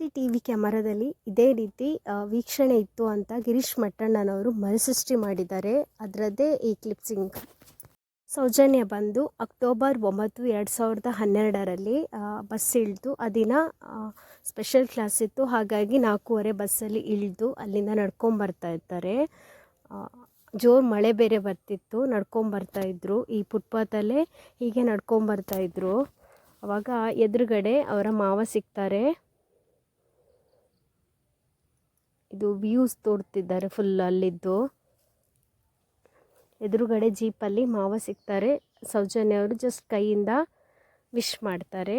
C T V ಕ್ಯಾಮರಾದಲ್ಲಿ ಇದೇ ರೀತಿ ವೀಕ್ಷಣೆ ಇತ್ತು ಅಂತ ಗಿರೀಶ್ ಮಟ್ಟಣ್ಣನವರು ಮರುಸೃಷ್ಟಿ ಮಾಡಿದ್ದಾರೆ. ಅದರದ್ದೇ ಈ ಕ್ಲಿಪ್ಸಿಂಗ್ ಸೌಜನ್ಯ ಬಂದು ಅಕ್ಟೋಬರ್ ಒಂಬತ್ತು, ಎರಡು ಸಾವಿರದ ಹನ್ನೆರಡರಲ್ಲಿ ಬಸ್ ಇಳಿದು ದಿನ ಸ್ಪೆಷಲ್ ಕ್ಲಾಸ್ ಇತ್ತು. ಹಾಗಾಗಿ ನಾಲ್ಕೂವರೆ ಬಸ್ಸಲ್ಲಿ ಇಳಿದು ಅಲ್ಲಿಂದ ನಡ್ಕೊಂಬರ್ತಾ ಇರ್ತಾರೆ ಜೋರು ಮಳೆ ಬೇರೆ ಬರ್ತಿತ್ತು ನಡ್ಕೊಂಬರ್ತಾ ಇದ್ದರು ಈ ಫುಟ್ಪಾತಲ್ಲೇ ಹೀಗೆ ನಡ್ಕೊಂಬರ್ತಾ ಇದ್ದರು ಅವಾಗ ಎದುರುಗಡೆ ಅವರ ಮಾವ ಸಿಗ್ತಾರೆ. ಇದು ವ್ಯೂಸ್ ತೋರ್ತಿದ್ದಾರೆ ಫುಲ್ ಅಲ್ಲಿದ್ದು. ಎದುರುಗಡೆ ಜೀಪಲ್ಲಿ ಮಾವ ಸಿಗ್ತಾರೆ. ಸೌಜನ್ಯ ಅವರು ಜಸ್ಟ್ ಕೈಯಿಂದ ವಿಶ್ ಮಾಡ್ತಾರೆ.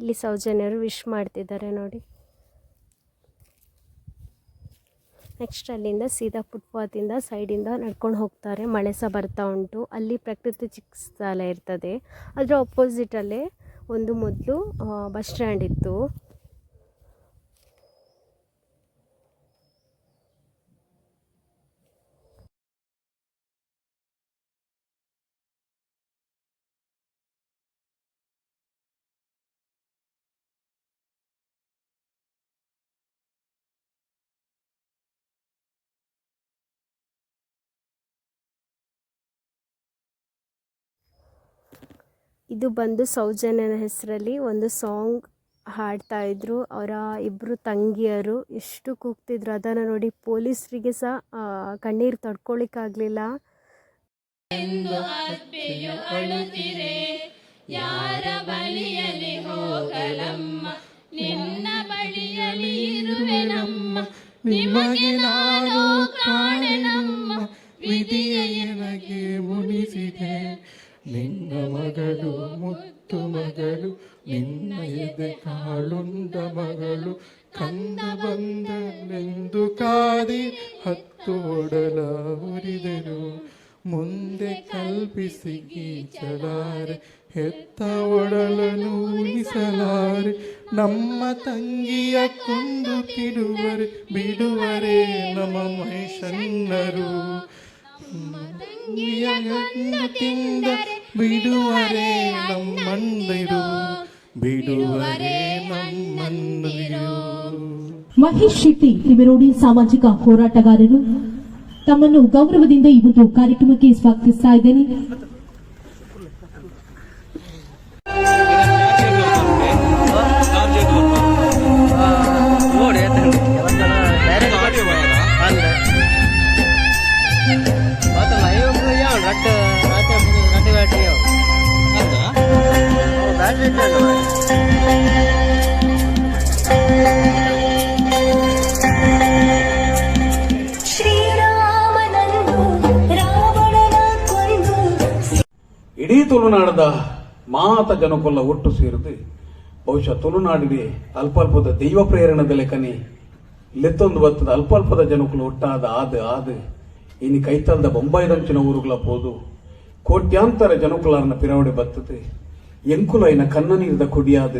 ಇಲ್ಲಿ ಸೌಜನ್ಯರು ವಿಶ್ ಮಾಡ್ತಿದ್ದಾರೆ ನೋಡಿ. ನೆಕ್ಸ್ಟ್ ಅಲ್ಲಿಂದ ಸೀದಾ ಫುಟ್ಪಾತಿಂದ ಸೈಡಿಂದ ನಡ್ಕೊಂಡು ಹೋಗ್ತಾರೆ. ಮಳೆ ಸಹ ಬರ್ತಾ ಉಂಟು. ಅಲ್ಲಿ ಪ್ರಕೃತಿ ಚಿಕಿತ್ಸಾಲಯ ಇರ್ತದೆ. ಅದರ ಅಪೋಸಿಟಲ್ಲೇ ಒಂದು ಮೊದಲು ಬಸ್ ಸ್ಟ್ಯಾಂಡ್ ಇತ್ತು. ಇದು ಬಂದು ಸೌಜನ್ಯನ ಹೆಸರಲ್ಲಿ ಒಂದು ಸಾಂಗ್ ಹಾಡ್ತಾ ಇದ್ರು. ಅವರ ಇಬ್ಬರು ತಂಗಿಯರು ಎಷ್ಟು ಕೂಗ್ತಿದ್ರು. ಅದನ್ನು ನೋಡಿ ಪೊಲೀಸರಿಗೆ ಸಹ ಕಣ್ಣೀರು ತಡ್ಕೊಳಿಕ್ಕಾಗಲಿಲ್ಲ. ಯಾರ ಬಳಿಯಲಿ ಹೋಗಲಮ್ಮ? ನಿನ್ನ ಬಳಿಯಲಿ ಇರುವೆ ನಮ್ಮ. ನಿಮಗೆ ನಾನು ಕಾಣೆನಮ್ಮ. ವಿಧಿಯ ಎನಗೆ ಮುನಿಸಿದೆ. ನಿನ್ನ ಮಗಳು, ಮುತ್ತು ಮಗಳು, ನಿನ್ನ ಎದೆ ಕಾಳುಂಡ ಮಗಳು, ಕಂದ ಬಂದನೆಂದು ಕಾದಿ ಹತ್ತು ಒಡಲ ಉರಿದರು. ಮುಂದೆ ಕಲ್ಪಿಸಿ ಗೀಚಲಾರೆ ಹೆತ್ತ ಒಡಲನು ಉಳಿಸಲಾರೆ. ನಮ್ಮ ತಂಗಿಯ ಕೊಂದು ತಿಡುವರೆ, ಬಿಡುವರೆ ನಮ್ಮ ಮೈಷನ್ನರು ತಂಗಿಯ ಕೊಂದು ತಿಂದ ಬಿಡುವರೆ ನಮ್ಮಂದಿರು ಬಿಡುವರೆ ನಮ್ಮಂದಿರು ಮಹೇಶ್ ಶೆಟ್ಟಿ, ತಿಮಿರೋಡಿ ಸಾಮಾಜಿಕ ಹೋರಾಟಗಾರರು, ತಮ್ಮನ್ನು ಗೌರವದಿಂದ ಒಂದು ಕಾರ್ಯಕ್ರಮಕ್ಕೆ ಸ್ವಾಗತಿಸ್ತಾ ಇದ್ದೇನೆ. ಇಡೀ ತುಳುನಾಡದ ಮಾತ ಜನಕೊಲ್ಲ ಒಟ್ಟು ಸೇರಿದು. ಬಹುಶಃ ತುಳುನಾಡಿಗೆ ಅಲ್ಪಲ್ಪದ ದೈವ ಪ್ರೇರಣದ ಕನಿ ಲೆತ್ತೊಂದು ಬತ್ತದ ಅಲ್ಪಲ್ಪದ ಜನಕ್ಕಲು ಒಟ್ಟಾದ ಆದ ಆದ. ಇನ್ನು ಕೈತಲ್ದ ಬೊಂಬಾಯಿದಂಚಿನ ಊರುಗಳ ಪೋದು. ಕೋಟ್ಯಾಂತರ ಜನಕುಲಾರನ ಪಿರವಡೆ ಬತ್ತದು ಎಂಕುಲ ಇನ ಕನ್ನ ನೀರಿದ ಕುಡಿಯಾದ